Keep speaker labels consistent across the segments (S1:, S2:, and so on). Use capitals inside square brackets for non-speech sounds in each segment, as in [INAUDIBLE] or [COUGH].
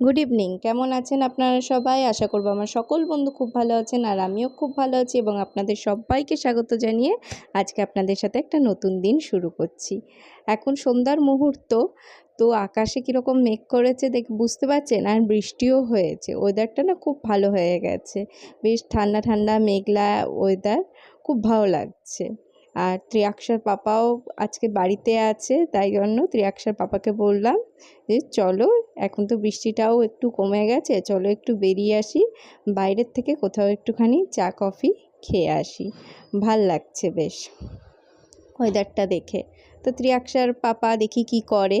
S1: Good evening কেমন আছেন আপনারা সবাই? আশা করব আমার সকল বন্ধু খুব ভালো আছেন আর আমিও খুব ভালো আছি এবং আপনাদের সবাইকে স্বাগত জানিয়ে আজকে আপনাদের সাথে একটা নতুন দিন শুরু করছি। এখন সন্ধ্যার মুহূর্ত, তো আকাশে কীরকম মেঘ করেছে দেখ, বুঝতে পারছেন? আর বৃষ্টিও হয়েছে। ওয়েদারটা না খুব ভালো হয়ে গেছে। বেশ ঠান্ডা ঠান্ডা, মেঘলা ওয়েদার খুব ভালো লাগছে। আর ত্রিয়াক্ষার পাপাও আজকে বাড়িতে আছে, তাই জন্য ত্রিয়াক্ষার পাপাকে বললাম যে চলো, এখন তো বৃষ্টিটাও একটু কমে গেছে, চলো একটু বেরিয়ে আসি, বাইরের থেকে কোথাও একটুখানি চা, কফি খেয়ে আসি। ভালো লাগছে বেশ ওয়েদারটা দেখে। তো ত্রিয়াক্ষার পাপা দেখি কি করে।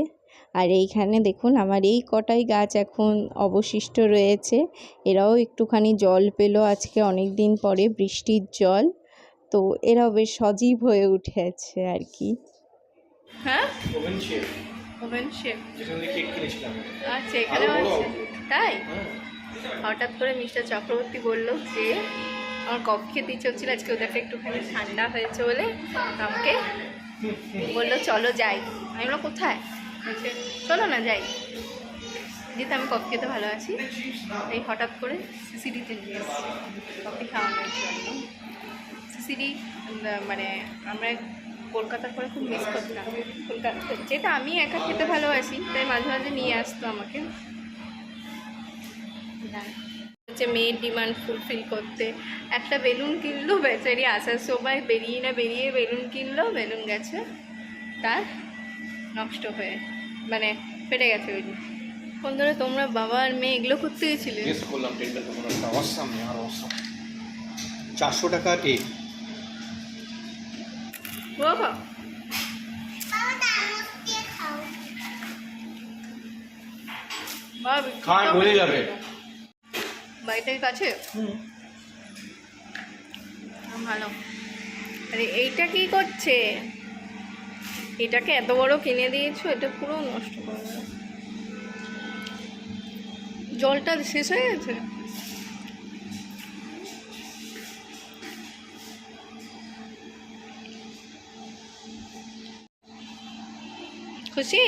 S1: আর এইখানে দেখুন, আমার এই কটাই গাছ এখন অবশিষ্ট রয়েছে। এরাও একটুখানি জল পেল আজকে অনেক দিন পরে, বৃষ্টির জল। তো এরাও বেশ সজীব হয়ে উঠেছে আর কি।
S2: হ্যাঁ?
S3: ওভেন শেপ
S2: আচ্ছা এখানেও আছে। তাই?
S3: হ্যাঁ।
S2: হঠাৎ করে মিস্টার চক্রবর্তী বলল যে আমার কফি খেতে ইচ্ছে হচ্ছিল আজকে ওদেরটা একটুখানি ঠান্ডা হয়েছে বলে আমাকে বলল চলো যাই। আমি বললাম কোথায়? বলছে চলো না যাই। যেহেতু আমি কফি খেতে ভালো আছি এই হঠাৎ করে সিসিডিতে নিয়ে এসেছি। কফি খাওয়ানোর জন্য। সিসিডি মানে আমরা কলকাতার পরে খুব মিস করতাম কলকাতা যেটা আমি একা খেতে ভালোবাসি, তাই মাঝে মাঝে নিয়ে আসতো আমাকে। হচ্ছে মেয়ের ডিমান্ড ফুলফিল করতে। একটা বেলুন কিনলো, বেচারি আসার সময় বেরিয়ে না বেরিয়ে বেলুন কিনলো, বেলুন গেছে। তার নষ্ট হয়ে মানে ফেটে গেছে বেলুন কোন ধরে তোমরা বাবা আর মেয়ে এগুলো করতে গেছিলে।
S3: চারশো টাকা টেন্ডার
S2: বাবা
S3: খান হয়ে যাবে।
S2: বাড়িটার কাছে? ভালো। আরে এইটা কি করছে? এটাকে এত বড় কিনে দিয়েছ এটা পুরো নষ্ট করে জলটা শেষ হয়ে গেছে? খুশি?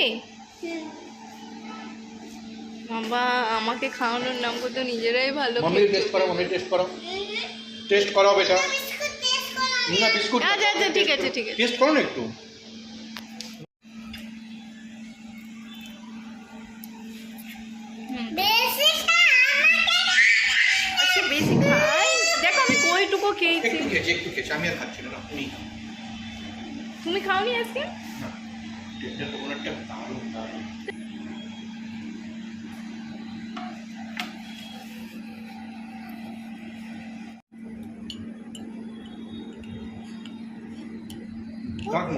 S2: বাবা আমাকে খাওয়ানোর নাম করতে নিজেরাই ভালো খেতে
S3: টেস্ট করো মাম্মি টেস্ট করো। টেস্ট করো বেটা। না বিস্কুট
S2: আচ্ছা আচ্ছা ঠিক আছে ঠিক আছে।
S3: টেস্ট করো না একটু।
S2: আচ্ছা বেশি খাই। দেখো আমি কইটুকু খেয়েছি।
S3: একটু খেয়েছি একটু খেয়েছি আমি আর খাচ্ছি না না, তুমি
S2: তুমি খাওনি আজকে?
S3: না। টেন্ডার তোমার একটা দারুণ দারুণ কাকু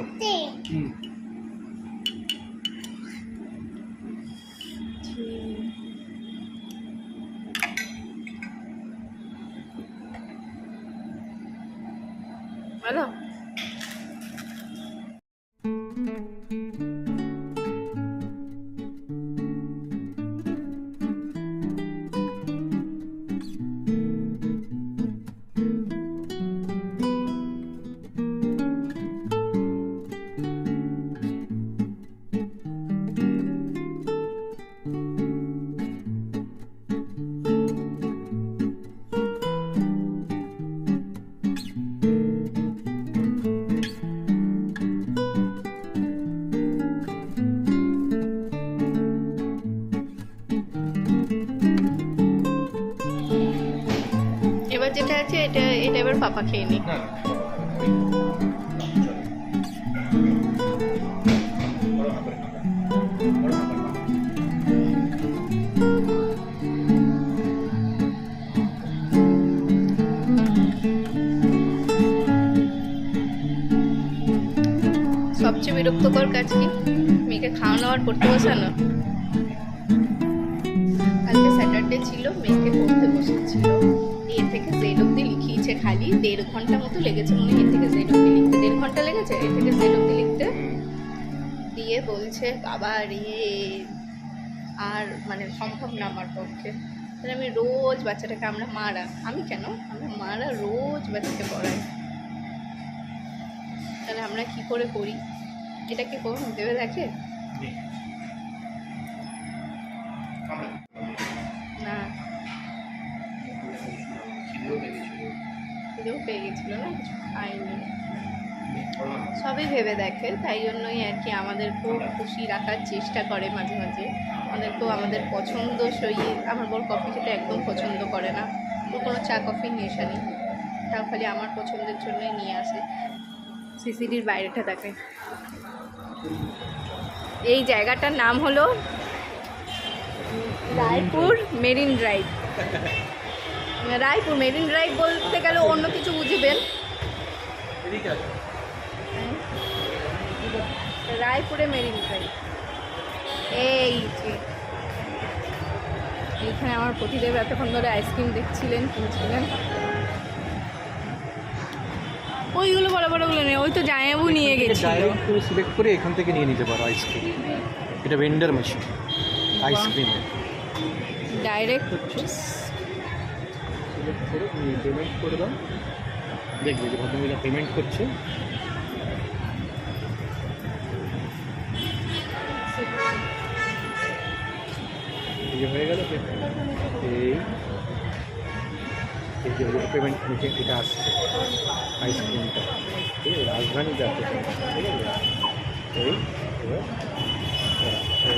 S2: এটা এটা এবার পাপা খেয়ে নি
S3: না না বড় হাত করে খাবে। বড় হাত করে খাবে।
S2: সবচেয়ে বিরক্তকর কাজ কি মেয়েকে খাওয়ানো আর পড়তে বসানো কালকে স্যাটারডে ছিল মেয়েকে পড়তে বসেছিল এ থেকে জেড অব্দি লিখিয়েছে খালি দেড় ঘণ্টা মতো লেগেছে মনে হয় এ থেকে জেড অব্দি লিখতে। দেড় ঘণ্টা লেগেছে? এ থেকে জেড অব্দি লিখতে? দিয়ে বলছে, বাবা রে, আর মানে সম্ভব না আমার পক্ষে। তাহলে আমি রোজ বাচ্চাটাকে আমরা মারা, আমি কেন? আমরা মারা রোজ বাচ্চাকে পড়াই। তাহলে আমরা কি করে করি? এটা কি কখনো ভেবে দেখে পেয়ে গেছিল না? কিছু খাইনি। সবই ভেবে দেখে তাই জন্যই আর কি আমাদেরকেও খুশি রাখার চেষ্টা করে মাঝে মাঝে। আমাদেরকেও আমাদের পছন্দ সই আমার বর কফি খেতে একদম পছন্দ করে না। ওর কোনো চা কফির নেশা নেই। তাও খালি আমার পছন্দের জন্যই নিয়ে আসে। সিসিডির বাইরেটা দেখে। এই জায়গাটার নাম হলো Raipur marine drive. Raipur marine drive বলতে গেলে অন্য কিছু বুঝবেন। রায়পুরে মেরিন ড্রাইভ এই যে। এইখানে আমার প্রতিদেব এতক্ষণ ধরে আইসক্রিম দেখছিলেন কিনছিলেন। ওইগুলো বড় বড়গুলো নেই ওই তো জায়াবু নিয়ে
S3: ডাইরেক্ট করে সিলেক্ট করে এখান থেকে নিয়ে নিতে পারো আইসক্রিম এটা vendor machine ice cream
S2: direct
S3: করে পেমেন্ট করে দাও। দেখবে যে ভদ্রমহিলা পেমেন্ট করছে। এই হয়ে গেল এই যে পেমেন্ট নিচে এটা আসছে আইসক্রিমটা ঠিক আছে রাজধানী যাচ্ছে। ঠিক আছে? এই এবার হ্যাঁ,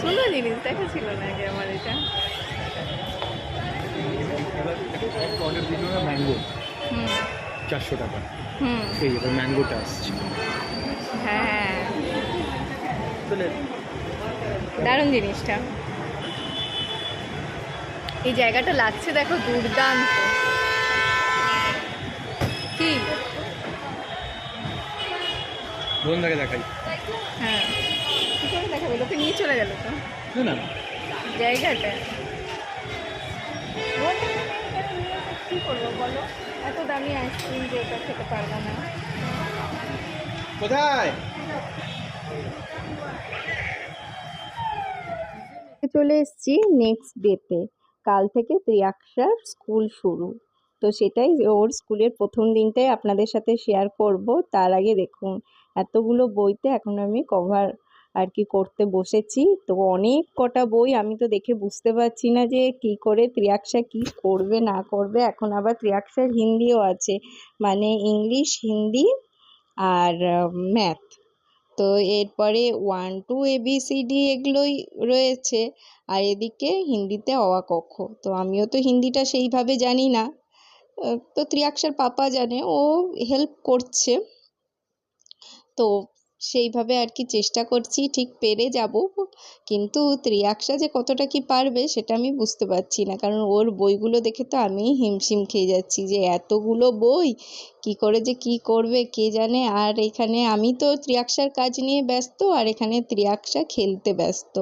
S2: সুন্দর জিনিস দেখেছিল নাকি আমার এটা
S3: একটা অর্ডার দিল না ম্যাঙ্গো চারশো টাকা
S2: হুম।
S3: এই এবার ম্যাঙ্গোটা আসছে
S2: হ্যাঁ দারুণ জিনিসটা। এই জায়গাটা লাগছে দেখো দুর্দান্ত। কি?
S3: বন্ধুকে দেখাই।
S2: হ্যাঁ কি করে দেখাবে লোকে নিয়ে চলে গেল তো?
S3: না
S2: জায়গাটা? কি করব বলো? এত দামি আইসক্রিম যে ওটা খেতে পারব না।
S3: কোথায়?
S1: চলে এসেছি নেক্সট ডেতে কাল থেকে ত্রিয়াক্ষার স্কুল শুরু। তো সেটাই ওর স্কুলের প্রথম দিনটাই আপনাদের সাথে শেয়ার করব। তার আগে দেখুন এতগুলো বইতে এখন আমি কভার আর কি করতে বসেছি। তো অনেক কটা বই আমি তো দেখে বুঝতে পারছি না যে কি করে ত্রিয়াক্ষা কি করবে, না করবে। এখন আবার ত্রিয়াক্ষার হিন্দিও আছে মানে ইংলিশ, হিন্দি আর ম্যাথ। তো এরপরে ওয়ান টু এবিসিডি এগুলোই রয়েছে। আর এদিকে হিন্দিতে অ কক্ষ তো আমিও তো হিন্দিটা সেইভাবে জানি না। তো ত্রিয়াক্ষার পাপা জানে, ও হেল্প করছে। তো সেইভাবে আর কি চেষ্টা করছি, ঠিক পেরে যাব। কিন্তু ত্রিয়াক্সা যে কতটা কি পারবে সেটা আমি বুঝতে পারছি না। কারণ ওর বইগুলো দেখে তো আমি হিমশিম খেয়ে যাচ্ছি যে এতগুলো বই, কি করে যে কি করবে, কে জানে? আর এখানে আমি তো ত্রিয়াক্সার কাজ নিয়ে ব্যস্ত, আর এখানে ত্রিয়াক্সা খেলতে ব্যস্ত।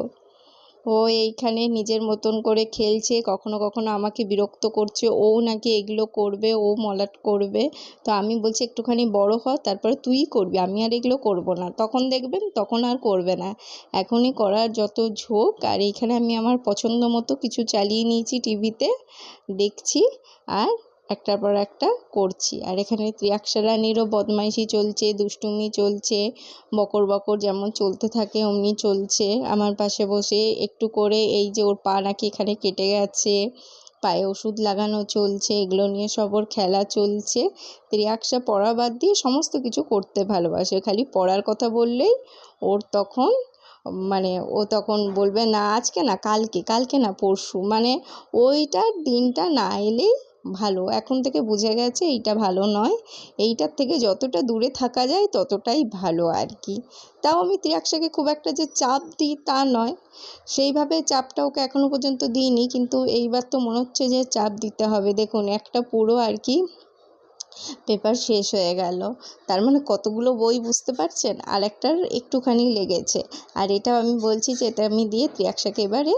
S1: ও এইখানে নিজের মতন করে খেলছে, কখনো কখনো আমাকে বিরক্ত করছে, ও নাকি এগুলো করবে, ও মলাট করবে। তো আমি বলছি, একটুখানি বড় হ, তারপরে তুই করবি, আমি আর এগুলো করব না। তখন দেখবেন, তখন আর করবে না। এখনই করার যত ঝোঁক, আর এইখানে আমি আমার পছন্দ মতো কিছু চালিয়ে নিয়েছি টিভিতে, দেখছি, আর একটার পর একটা করছি। আর এখানে ত্রিয়াক্ষা রানীরও বদমাইশি চলছে, দুষ্টুমি চলছে, বকর বকর যেমন চলতে থাকে অমনি চলছে। আমার পাশে বসে একটু করে এই যে ওর পা নাকি এখানে কেটে গেছে, পায়ে ওষুধ লাগানো চলছে, এগুলো নিয়ে সব ওর খেলা চলছে। ত্রিয়াক্ষা পড়া বাদ দিয়ে সমস্ত কিছু করতে ভালোবাসে। খালি পড়ার কথা বললেই ওর তখন মানে ও তখন বলবে, না, আজকে না, কালকে কালকে না, পরশু। মানে ওইটার দিনটা না এলেই ভালো। এখন থেকে বুঝে গেছে এইটা ভালো নয়। এইটার থেকে যতটা দূরে থাকা যায় ততটাই ভালো আর কি তাও আমি ত্রিয়াক্সাকে খুব একটা যে চাপ দিই তা নয়। সেইভাবে চাপটা ওকে এখনও পর্যন্ত দিইনি, কিন্তু এইবার তো মনে হচ্ছে যে চাপ দিতে হবে। দেখুন, একটা পুরো আর কি পেপার শেষ হয়ে গেল। তার মানে কতগুলো বই বুঝতে পারছেন? আর একটার একটুখানি লেগেছে। আর এটা আমি বলছি যে, এটা আমি দিয়ে ত্রিয়াক্ষাকে এবারে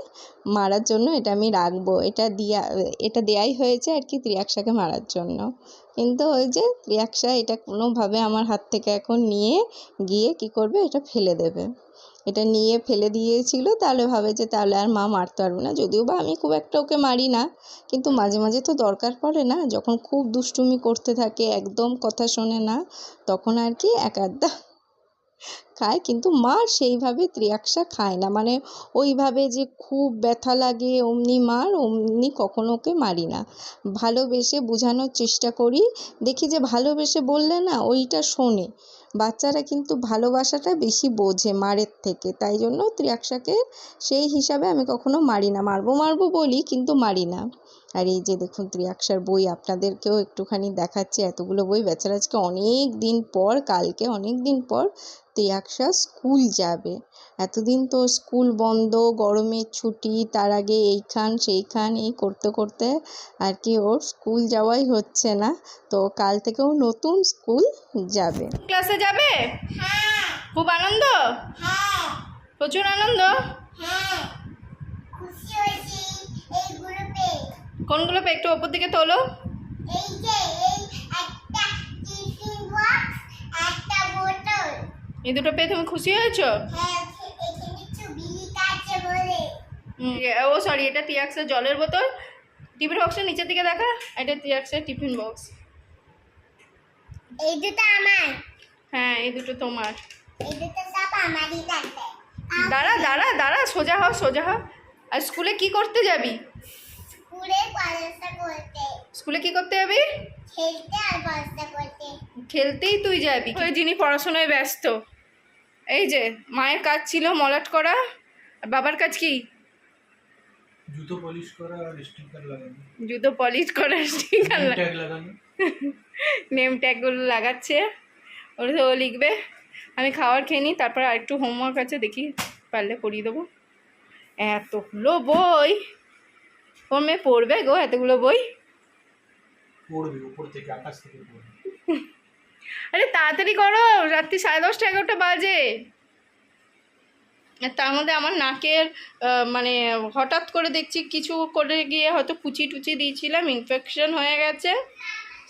S1: মারার জন্য এটা আমি রাখব। এটা দিয়া, এটা দেয়াই হয়েছে আর কি ত্রিয়াক্ষাকে মারার জন্য। কিন্তু ওই যে ত্রিয়াক্ষা এটা কোনোভাবে আমার হাত থেকে এখন নিয়ে গিয়ে কি করবে? এটা ফেলে দেবে। এটা নিয়ে ফেলে দিয়েছিল, তাহলে ভাবে যে তাহলে আর মা মারতে পারবে না। যদিও বা আমি খুব একটা ওকে মারি না, কিন্তু মাঝে মাঝে তো দরকার পড়ে না। যখন খুব দুষ্টুমি করতে থাকে, একদম কথা শোনে না, তখন আর কি এক আধটা খায়। কিন্তু মা সেইভাবে ত্রিয়াক্সা খায় না। মানে ওইভাবে যে খুব ব্যথা লাগে, অমনি মার, অমনি কখনো ওকে মারি না। ভালোবেসে বোঝানোর চেষ্টা করি। দেখি যে ভালোবেসে বললে না, ওইটা শোনে। বাচ্চারা কিন্তু ভালোবাসাটা বেশি বোঝে মারের থেকে। তাই জন্য ত্রিয়াক্সাকে সেই হিসাবে আমি কখনো মারি না। মারবো মারবো বলি, কিন্তু মারি না। আর এই যে দেখুন ত্রিয়াক্ষার বই আপনাদেরকেও একটুখানি দেখাচ্ছি। এতগুলো বই বেচারা আজকে অনেক দিন পর কালকে অনেক দিন পর ত্রিয়াক্সা স্কুল যাবে। এতদিন তো স্কুল বন্ধ গরমের ছুটি তার আগে এইখান সেইখান এই করতে করতে আর কি ওর স্কুল যাওয়াই হচ্ছে না। তো কাল থেকেও নতুন স্কুল যাবে।
S2: ক্লাসে যাবে? খুব আনন্দ? প্রচুর আনন্দ?
S4: খুশি হয়েছি। এই গ্রুপে
S2: কোনগুলো একটু ওপর দিকে তোলো?
S4: এই যে এই একটা টিফিন বক্স একটা বোতল।
S2: এই দুটো পেয়ে তুমি খুশি হয়েছো?
S4: হ্যাঁ
S2: ও সরি এটা টিয়াক্সের জলের বোতল। টিফিন বক্সের নিচের দিকে দেখা এটা টিয়াক্সের টিফিন বক্স।
S4: এই দুটো আমার।
S2: হ্যাঁ এই দুটো তোমার।
S4: এই দুটো সব আমারই
S2: দাঁড়া দাঁড়া দাঁড়া সোজা হ সোজা হ আর স্কুলে কি করতে যাবি?
S4: স্কুলে পড়াশোনা করতে।
S2: স্কুলে কি করতে যাবি?
S4: খেলতে আর পড়াশোনা করতে।
S2: খেলতেই তুই যাবি ওই যিনি পড়াশোনায় ব্যস্ত। এই যে মায়ের কাজ ছিল মলাট করা আর বাবার কাজ কি?
S3: জুতো পলিশ করা আর স্টিকার লাগানো।
S2: জুতো পলিশ করা স্টিকার
S3: লাগানো।
S2: নেম ট্যাগগুলো লাগাচ্ছে। ওটা ও লিখবে। আমি খাবার খেয়ে নিই তারপর আরেকটু হোমওয়ার্ক আছে দেখি পারলে করিয়ে দেবো। এতগুলো বই। ওর মেয়ে পড়বে গো এতগুলো বই?
S3: পড়বে উপর থেকে আকাশ থেকে পড়বে। [LAUGHS]
S2: আরে তাড়াতাড়ি করো রাত্রি সাড়ে দশটা এগারোটা বাজে। তার মধ্যে আমার নাকের মানে হঠাৎ করে দেখছি কিছু করে গিয়ে হয়তো কুচি টুচি দিয়েছিলাম ইনফেকশন হয়ে গেছে।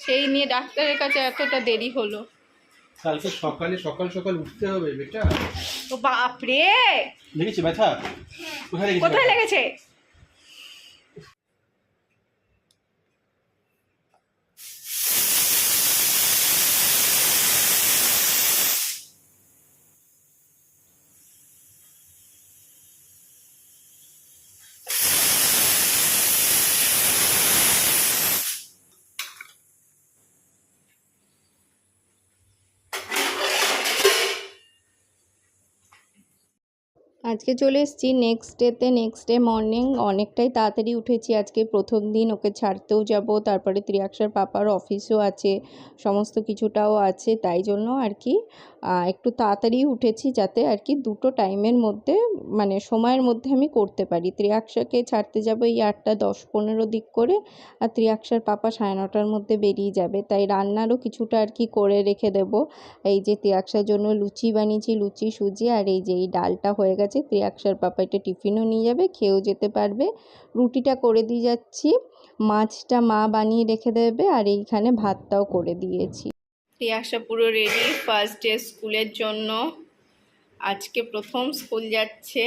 S2: সেই নিয়ে ডাক্তারের কাছে এতটা দেরি হলো।
S3: কালকে সকালে সকাল সকাল উঠতে হবে বেটা।
S2: ও বাপরে!
S3: লেগেছে ব্যথা? কোথায় লেগেছে
S2: কোথায় লেগেছে?
S1: আজকে চলে এসেছি নেক্সট ডেতে নেক্সট ডে মর্নিং অনেকটাই তাড়াতাড়ি উঠেছি আজকে। প্রথম দিন ওকে ছাড়তেও যাব, তারপরে ত্রিয়াক্ষার পাপার অফিসও আছে, সমস্ত কিছুটাও আছে, তাই জন্য আর কি একটু তাড়াতাড়ি উঠেছি যাতে আর কি দুটো টাইমের মধ্যে মানে সময়ের মধ্যে আমি করতে পারি। ত্রিয়াক্ষাকে ছাড়তে যাব এই আটটা দশ পনেরো দিক করে আর ত্রিয়াক্ষার পাপা সাড়ে নটার মধ্যে বেরিয়ে যাবে। তাই রান্নারও কিছুটা আর কি করে রেখে দেবো। এই যে ত্রিয়াক্ষার জন্য লুচি বানিয়েছি, লুচি, সুজি আর এই যে এই ডালটা হয়ে গেছে, ত্রিয়াক্ষার পাপা এটা টিফিনও নিয়ে যাবে, খেয়েও যেতে পারবে। রুটিটা করে দিয়ে যাচ্ছি। মাছটা মা বানিয়ে রেখে দেবে আর এইখানে ভাতটাও করে দিয়েছি।
S2: রিয়াসা পুরো রেডি ফার্স্ট ডে স্কুলের জন্য। আজকে প্রথম স্কুল যাচ্ছে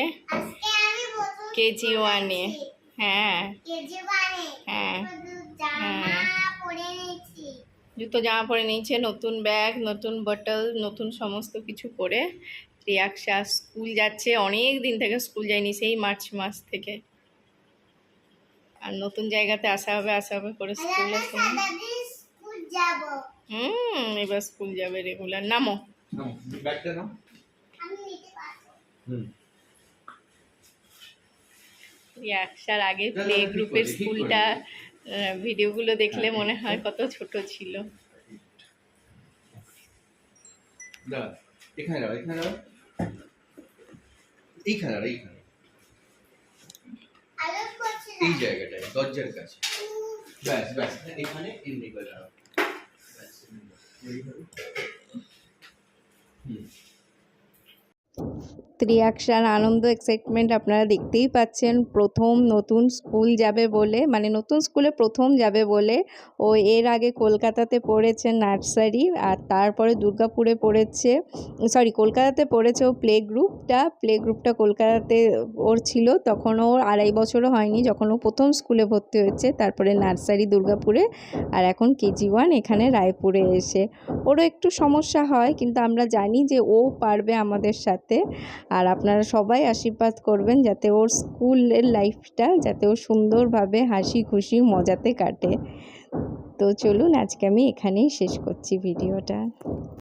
S2: কেজি ওয়ানে হ্যাঁ। হ্যাঁ।
S4: নিয়েছি
S2: জুতো জামা পরে নিয়েছে নতুন ব্যাগ নতুন বটল নতুন সমস্ত কিছু পরে রিয়াকশা স্কুল যাচ্ছে। অনেক দিন থেকে স্কুল যায়নি সেই মার্চ মাস থেকে। আর নতুন জায়গাতে আসা হবে আসা হবে করে স্কুলে হুম এবার স্কুল যাবে রেগুলার। নামো।
S3: ব্যাগটা নাও।
S2: আগে প্লে গ্রুপের স্কুলটা ভিডিওগুলো দেখলে
S3: হ্যাঁ,
S2: মনে হয় কত ছোট ছিল।
S5: এখানে দাঁড়া এখানে দাঁড়া। এইখানে দাঁড়া এইখানে। এই জায়গাটায় দরজার কাছে। ব্যাস ব্যাস এখানে এমনি করে দাঁড়াও। এমনি করে। এইভাবে। হুম
S1: রিয়াকশান আনন্দ এক্সাইটমেন্ট আপনারা দেখতেই পাচ্ছেন। প্রথম নতুন স্কুল যাবে বলে মানে নতুন স্কুলে প্রথম যাবে বলে, ও এর আগে কলকাতাতে পড়েছে নার্সারি, আর তারপরে দুর্গাপুরে পড়েছে সরি কলকাতাতে পড়েছে ও প্লে গ্রুপটা প্লে গ্রুপটা কলকাতাতে ওর ছিল, তখন ওর আড়াই বছরও হয়নি, যখন ও প্রথম স্কুলে ভর্তি হয়েছে, তারপরে নার্সারি দুর্গাপুরে, আর এখন কেজি ওয়ান এখানে রায়পুরে এসে। ওরও একটু সমস্যা হয়, কিন্তু আমরা জানি যে ও পারবে আমাদের সাথে। আর আপনারা সবাই আশীর্বাদ করবেন যাতে ওর স্কুলের লাইফটা যাতে ও সুন্দরভাবে হাসি খুশি মজাতে কাটে। তো চলুন আজকে আমি এখানেই শেষ করছি ভিডিওটা।